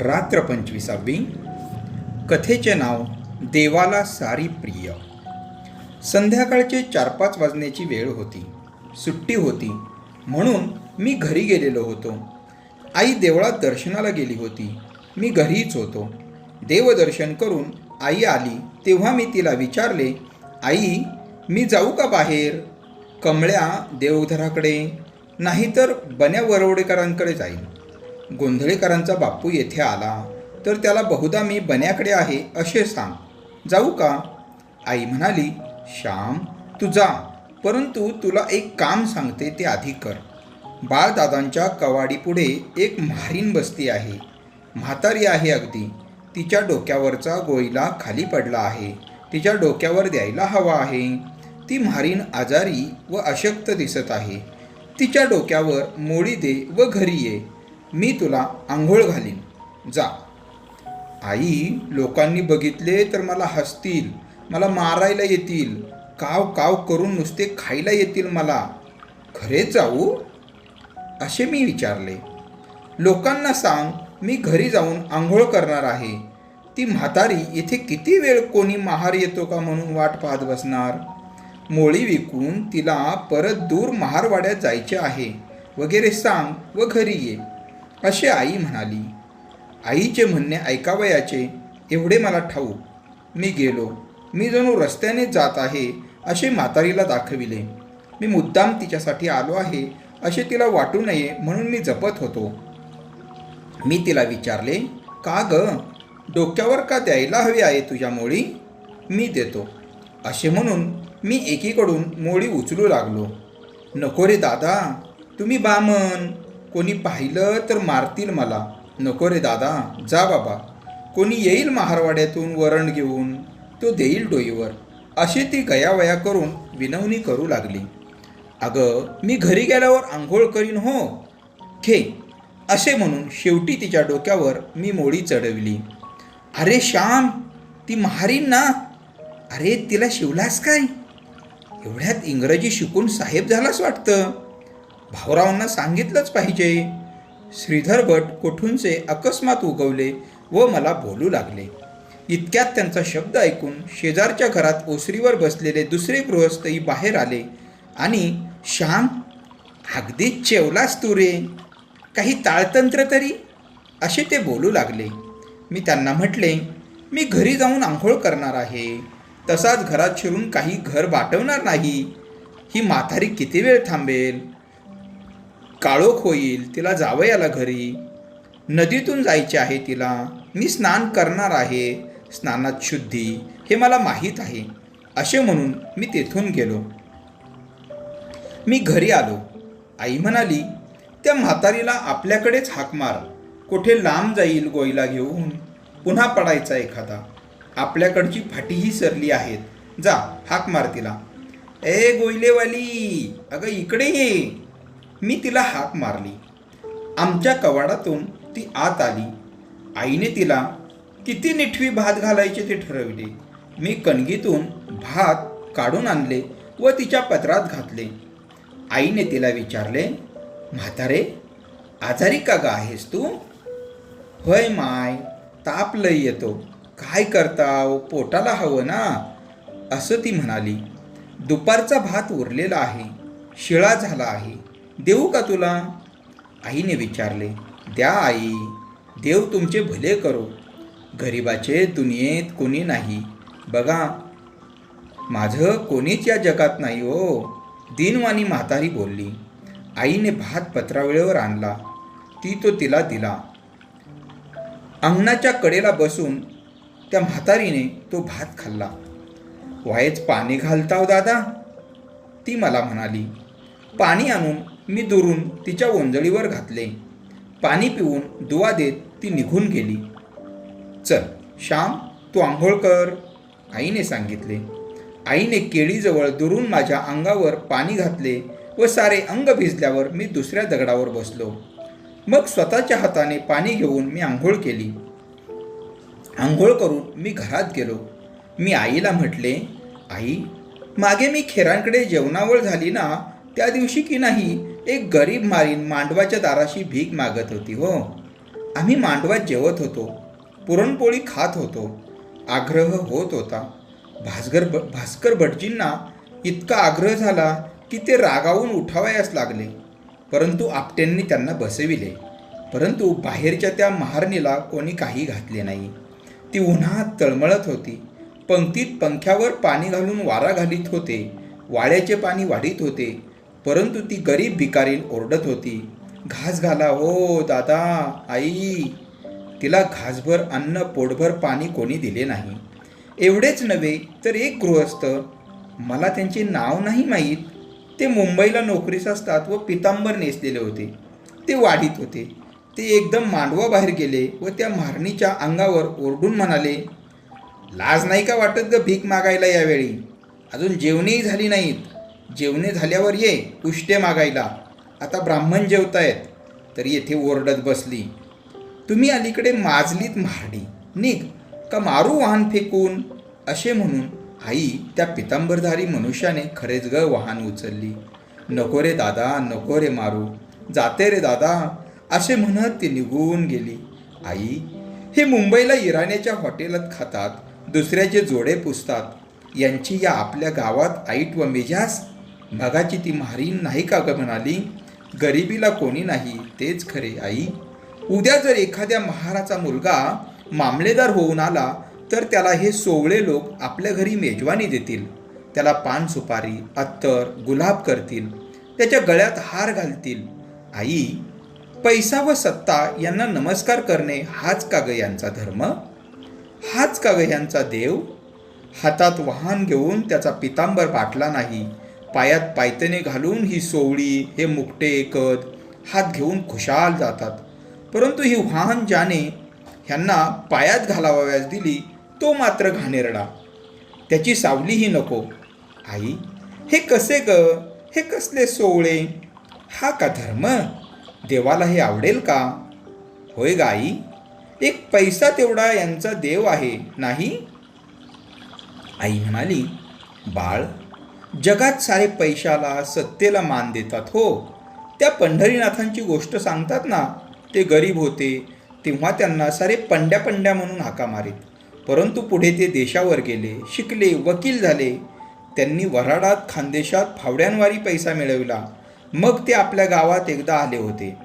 रात्र पंचवीसावी कथेचे नाव देवाला सारी प्रिय. संध्याकाळचे चार पाच वाजण्याची वेळ होती. सुट्टी होती. म्हणून मी घरी गेलेलो होतो. आई देवळात दर्शनाला गेली होती. मी घरीच होतो. देवदर्शन करून आई आली. तेव्हा मी तिला विचारले आई मी जाऊ का बाहेर? कमळ्या देवधराकडे नाहीतर बन्या वरवडेकरांकडे जाईन. गोंधळेकरांचा बापू येथे आला. तर त्याला बहुधा मी बन्याकडे आहे असे सांग. जाऊ का? आई म्हणाली श्याम तू जा. परंतु तुला एक काम सांगते ते आधी कर. बाळदादांच्या कवाडीपुढे एक म्हारीण बसती आहे. म्हातारी आहे अगदी. तिच्या डोक्यावरचा गोळीला खाली पडला आहे. तिच्या डोक्यावर द्यायला हवा आहे. ती म्हारीण आजारी व अशक्त दिसत आहे. तिच्या डोक्यावर मोडी दे व घरी ये. मी तुला आंघोळ घालीन. जा. आई लोकांनी बघितले तर मला हसतील. मला मारायला येतील. काव काव करून नुसते खायला येतील मला. खरेच जाऊ? असे मी विचारले. लोकांना सांग मी घरी जाऊन आंघोळ करणार आहे. ती म्हातारी इथे किती वेळ कोणी महार येतो का म्हणून वाट पाहत बसणार? मोळी विकून तिला परत दूर महारवाड्यात जायचे आहे. वगैरे सांग व घरी ये. असे आई म्हणाली आईचे म्हणणे ऐकावयाचे एवढे मला ठाऊक मी गेलो. मी जणू रस्त्याने जात आहे असे म्हातारीला दाखविले. मी मुद्दाम तिच्यासाठी आलो आहे असे तिला वाटू नये म्हणून मी जपत होतो. मी तिला विचारले का ग? डोक्यावर का द्यायला हवी आहे तुझ्या मोळी? मी देतो. असे म्हणून मी एकीकडून मोळी उचलू लागलो. नको रे दादा तुम्ही बामन कोणी पाहिलं तर मारतील मला. नको रे दादा जा बाबा. कोणी येईल महारवाड्यातून वरण घेऊन? तो देईल डोईवर. अशी ती गयावया करून विनवणी करू लागली. अगं मी घरी गेल्यावर आंघोळ करीन हो. खे असे म्हणून शेवटी तिच्या डोक्यावर मी मोडी चढविली. अरे श्याम ती महारीन ना? अरे तिला शिवलास काय? एवढ्यात इंग्रजी शिकून साहेब झालास वाटतं. भाऊरावांना सांगितलंच पाहिजे. श्रीधर भट कोठूनचे अकस्मात उगवले व मला बोलू लागले. इतक्यात त्यांचा शब्द ऐकून शेजारच्या घरात ओसरीवर बसलेले दुसरे गृहस्थही बाहेर आले आणि श्याम अगदी चेवलास तू रे? काही ताळतंत्र तरी? असे ते बोलू लागले. मी त्यांना म्हटले मी घरी जाऊन आंघोळ करणार आहे. तसाच घरात शिरून काही घर वाटवणार नाही. ही म्हातारी किती वेळ थांबेल? काळोख होईल तिला जावयाला घरी. नदीतून जायचे आहे तिला. मी स्नान करणार आहे. स्नानात शुद्धी हे मला माहीत आहे. असे म्हणून मी तेथून गेलो. मी घरी आलो. आई म्हणाली त्या म्हातारीला आपल्याकडेच हाक मार. कुठे लांब जाईल गोईला घेऊन. पुन्हा पडायचा एखादा. आपल्याकडची फाटीही सरली आहेत. जा हाक मार तिला. ए गोईलेवाली अगं इकडे ये. मी तिला हाक मारली. आमच्या कवाडातून ती आत आली. आईने तिला किती निठवी भात घालायचे ते ठरविले. मी कणगीतून भात काढून आणले व तिच्या पत्रात घातले. आईने तिला विचारले म्हातारे आजारी का गा आहेस तू? होय माय ताप लय येतो. काय करताव? पोटाला हवं ना. असं ती म्हणाली. दुपारचा भात उरलेला आहे. शिळा झाला आहे. देऊ का तुला? आईने विचारले द्या आई देव तुमचे भले करो. गरिबाचे दुनियेत कोणी नाही. बघा माझं कोणीच या जगात नाही हो. दिनवाणी म्हातारी बोलली आईने भात पत्रावेळेवर आणला. ती तो तिला दिला. अंगणाच्या कडेला बसून त्या म्हातारीने तो भात खाल्ला. वायच पाणी घालताव दादा? ती मला म्हणाली. पाणी आणून मी दुरून तिच्या ओंजळीवर घातले. पाणी पिऊन दुवा देत ती निघून गेली. चल श्याम तू आंघोळ कर आईने सांगितले. आईने केळीजवळ दुरून माझ्या अंगावर पाणी घातले व सारे अंग भिजल्यावर मी दुसऱ्या दगडावर बसलो. मग स्वतःच्या हाताने पाणी घेऊन मी आंघोळ केली. आंघोळ करून मी घरात गेलो. मी आईला म्हटले आई मागे मी खेरांकडे जेवणावळ झाली ना त्या दिवशी की नाही एक गरीब मारीन मांडवाच्या दाराशी भीक मागत होती हो. आम्ही मांडवात जेवत होतो. पुरणपोळी खात होतो. आग्रह होत होता. भास्कर ब भास्कर भटजींना इतका आग्रह झाला की ते रागावून उठावयास लागले. परंतु आपट्यांनी त्यांना बसविले. परंतु बाहेरच्या त्या महारणीला कोणी काही घातले नाही. ती उन्हात तळमळत होती. पंक्तीत पंख्यावर पाणी घालून वारा घालीत होते. वाड्याचे पाणी वाढीत होते. परंतु ती गरीब भिकारीन ओरडत होती घास घाला हो दादा आई. तिला घासभर अन्न पोटभर पाणी कोणी दिले नाही. एवढेच नव्हे तर एक गृहस्थ. मला त्यांचे नाव नाही माहीत. ते मुंबईला नोकरीस असतात व पितांबर नेसलेले होते. ते वाढीत होते. ते एकदम मांडवाबाहेर गेले व त्या मारणीच्या अंगावर ओरडून म्हणाले लाज नाही का वाटत ग भीक मागायला यावेळी? अजून जेवणीही झाली नाहीत. जेवणे झाल्यावर ये उष्टे मागायला. आता ब्राह्मण जेवतायत तर येथे ओरडत बसली. तुम्ही अलीकडे माजलीत म्हारडी निघ का मारू वाहन फेकून? असे म्हणून आई त्या पितांबरधारी मनुष्याने खरेच ग वाहन उचलली. नको रे दादा नको रे मारू. जाते रे दादा असे म्हणत ती निघून गेली. आई हे मुंबईला इराण्याच्या हॉटेलात खातात दुसऱ्याचे जोडे पुसतात. यांची या आपल्या गावात आईट व मेजास भगाची ती म्हारीन नाही का ग म्हणाली? गरिबीला कोणी नाही तेच खरे आई. उद्या जर एखाद्या महाराचा मुलगा मामलेदार होऊन आला तर त्याला हे सोवळे लोक आपल्या घरी मेजवानी देतील. त्याला पान सुपारी अत्तर गुलाब करतील. त्याच्या गळ्यात हार घालतील. आई पैसा व सत्ता यांना नमस्कार करणे हाच का ग यांचा धर्म? हाच का यांचा देव? हातात वाहन घेऊन त्याचा पितांबर बाटला नाही. पायात पायतने घालून ही सोवळी हे मुकटे कद हात घेऊन खुशाल जातात. परंतु ही वाहन ज्याने ह्यांना पायात घालावाव्यास दिली तो मात्र घाणेरडा. त्याची सावलीही नको. आई हे कसे ग? हे कसले सोवळे? हा का धर्म? देवाला हे आवडेल का? होय ग आई एक पैसा तेवढा यांचा देव आहे नाही? आई म्हणाली बाळ जगात सारे पैशाला सत्तेला मान देतात हो. त्या पंढरीनाथांची गोष्ट सांगतात ना ते गरीब होते तेव्हा त्यांना सारे पंड्या पंड्या म्हणून हाका मारीत. परंतु पुढे ते देशावर गेले शिकले वकील झाले. त्यांनी वराडात खानदेशात फावड्यांवारी पैसा मिळविला. मग ते आपल्या गावात एकदा आले होते.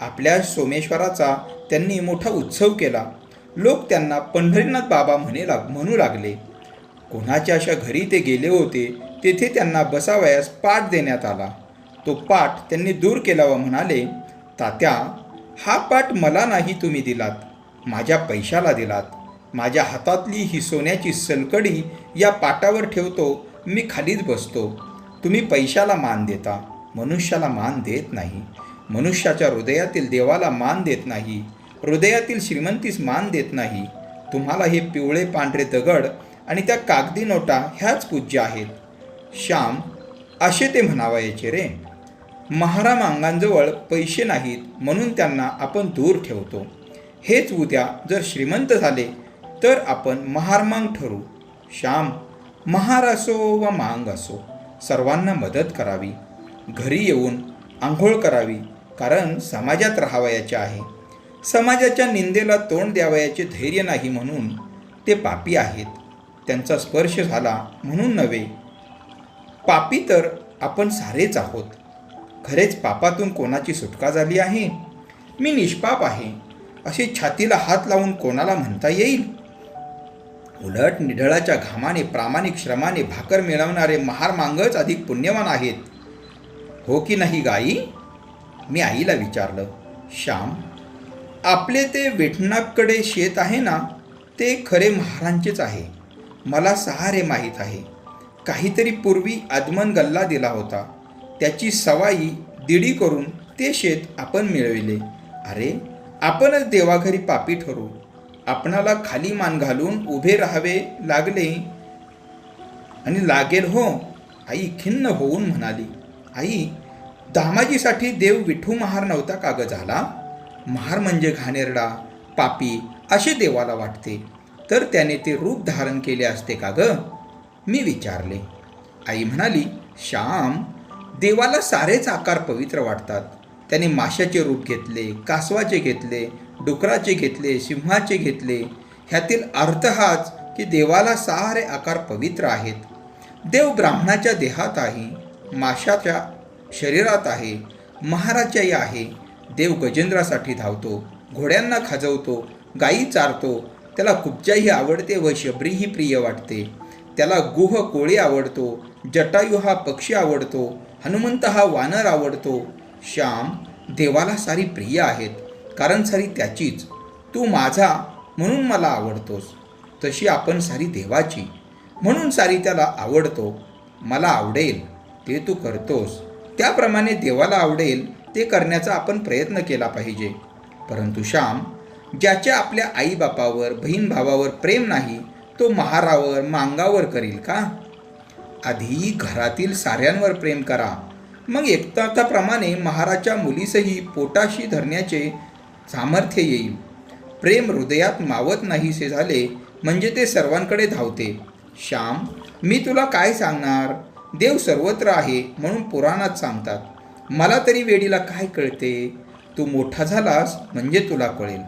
आपल्या सोमेश्वराचा त्यांनी मोठा उत्सव केला. लोक त्यांना पंढरीनाथ बाबा म्हणे लाग म्हणू लागले. कोणाच्या अशा घरी ते गेले होते तेथे त्यांना बसावयास पाठ देण्यात आला. तो पाठ त्यांनी दूर केला व म्हणाले तात्या हा पाठ मला नाही तुम्ही दिलात. माझ्या पैशाला दिलात. माझ्या हातातली ही सोन्याची सलकडी या पाटावर ठेवतो. मी खालीच बसतो. तुम्ही पैशाला मान देता. मनुष्याला मान देत नाही. मनुष्याच्या हृदयातील देवाला मान देत नाही. हृदयातील श्रीमंतीस मान देत नाही. तुम्हाला हे पिवळे पांढरे दगड आणि त्या कागदी नोटा ह्याच पूज्य आहेत. श्याम असे ते म्हणावायचे रे. महाराम अंगांजवळ पैसे नाहीत म्हणून त्यांना आपण दूर ठेवतो. हेच उद्या जर श्रीमंत झाले तर आपण महारमांग ठरू. श्याम महार असो व मांग असो सर्वांना मदत करावी. घरी येऊन आंघोळ करावी कारण समाजात राहावयाचे आहे. समाजाच्या निंदेला तोंड द्यावयाचे धैर्य नाही म्हणून ते पापी आहेत. त्यांचा स्पर्श झाला म्हणून नव्हे पापी तर आपण सारेच आहोत. खरेच पापातून कोणाची सुटका झाली आहे? मी निष्पाप आहे. अशी छातीला हात लावून कोणाला म्हणता येईल? उलट निढळाच्या घामाने प्रामाणिक श्रमाने भाकर मिळवणारे महार मांगच अधिक पुण्यवान आहेत. हो की नाही गाई? मी आईला विचारलं. श्याम आपले ते वेठणाकडे शेत आहे ना? ते खरे महारांचेच आहे. मला सहारे माहीत आहे. काहीतरी पूर्वी आदमन गल्ला दिला होता. त्याची सवाई दिडी करून ते शेत आपण मिळविले. अरे आपणच देवाघरी पापी ठरू. आपणाला खाली मान घालून उभे राहावे लागले. आणि लागेल हो आई खिन्न होऊन म्हणाली. आई दामाजीसाठी देव विठू महार नव्हता का ग झाला? महार म्हणजे घाणेरडा पापी असे देवाला वाटते. तर त्याने ते रूप धारण केले असते का ग? मी विचारले. आई म्हणाली श्याम देवाला सारेच आकार पवित्र वाटतात. त्याने माशाचे रूप घेतले कासवाचे घेतले डुकराचे घेतले सिंहाचे घेतले. ह्यातील अर्थ हाच की देवाला सारे आकार पवित्र आहेत. देव ब्राह्मणाच्या देहात आहे माशाच्या शरीरात आहे महाराजाही आहे. देव गजेंद्रासाठी धावतो घोड्यांना खाजवतो गायी चारतो त्याला कुब्जाही आवडते व शबरीही प्रिय वाटते. त्याला गुह कोळी आवडतो जटायू हा पक्षी आवडतो हनुमंत हा वानर आवडतो. श्याम देवाला सारी प्रिय आहेत कारण सारी त्याचीच. तू माझा म्हणून मला आवडतोस. तशी आपण सारी देवाची. म्हणून सारी त्याला आवडतो. मला आवडेल ते तू करतोस. त्याप्रमाणे देवाला आवडेल ते करण्याचा आपण प्रयत्न केला पाहिजे. परंतु श्याम ज्याच्या आपल्या आईबापावर बहीण भावावर प्रेम नाही तो महारावर मांगावर करील का? आधी घरातील साऱ्यांवर प्रेम करा. मग एकताप्रमाणे महाराच्या मुलीसही पोटाशी धरण्याचे सामर्थ्य येईल. प्रेम हृदयात मावत नाहीसे झाले म्हणजे ते सर्वांकडे धावते. श्याम मी तुला काय सांगणार? देव सर्वत्र आहे म्हणून पुराणात सांगतात. मला तरी वेडीला काय कळते? तू मोठा झालास म्हणजे तुला कळेल.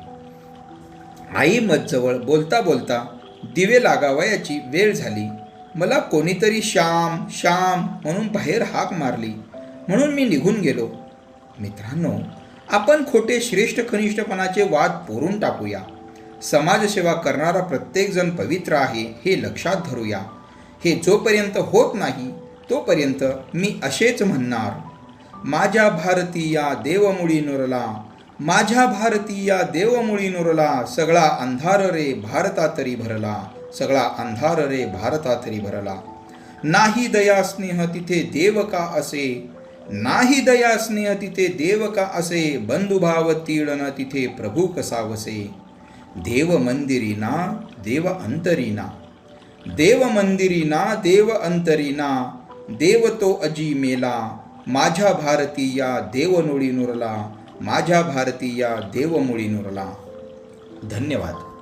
आई मजजवळ बोलता बोलता दिवे लागावयाची वेळ झाली. मला कोणीतरी श्याम श्याम म्हणून बाहेर हाक मारली. म्हणून मी निघून गेलो. मित्रांनो आपण खोटे श्रेष्ठ कनिष्ठपणाचे वाद पोरून टाकूया. समाजसेवा करणारा प्रत्येकजण पवित्र आहे हे लक्षात धरूया. हे जोपर्यंत होत नाही तोपर्यंत मी असेच म्हणणार. माझ्या भारतीया देवमुळी नुरला माझ्या भारतीया देवमुळी नुरला सगळा अंधार रे भारता तरी भरला सगळा अंधार रे भारता तरी भरला. नाही दया स्नेह तिथे देव का असे? नाही दया स्नेह तिथे देव का असे? बंधुभाव तीळन तिथे प्रभू कसा वसे? देव मंदिरीना देव अंतरीना. देव मंदिरीना देव अंतरीना देव तो अजी मेला माझ्या भारतीया देवनुळी नुरला. माझ्या भारतीया देवमुळी नुरला. धन्यवाद.